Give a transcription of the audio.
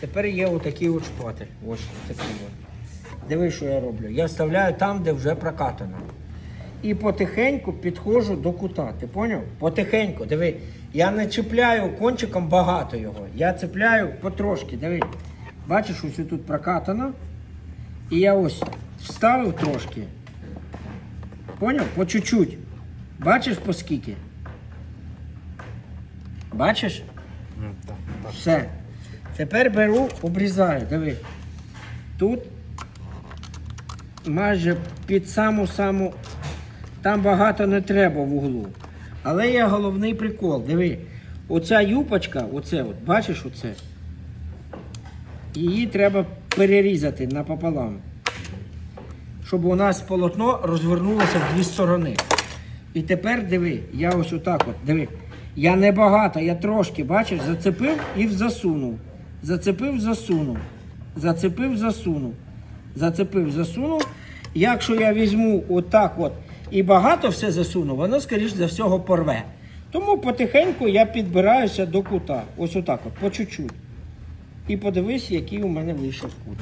Тепер є отакий от шпатель. Ось такий от. Диви, що я роблю. Я вставляю там, де вже прокатано. І потихеньку підходжу до кута. Ти поняв? Потихеньку, диви. Я не чіпляю кончиком багато його. Я цепляю потрошки, диви. Бачиш, ось тут прокатано. І я ось вставив трошки. Поняв? По чуть-чуть. Бачиш по скільки? Бачиш? Ну. Все. Тепер беру, обрізаю. Диви. Тут майже під саму-саму. Там багато не треба в углу. Але є головний прикол. Диви. Оця юпочка, оце от, бачиш оце? Її треба перерізати напополам. Щоб у нас полотно розвернулося в дві сторони. І тепер диви, я ось отак от, диви. Я не багато, я трошки, бачиш, зацепив і засунув. Зацепив, засунув. Зацепив, засунув. Зацепив, засунув. Якщо я візьму отак от і багато все засуну, воно, скоріш за всього, порве. Тому потихеньку я підбираюся до кута. Ось отак от, по чуть-чуть. І подивись, який у мене вийшов кут.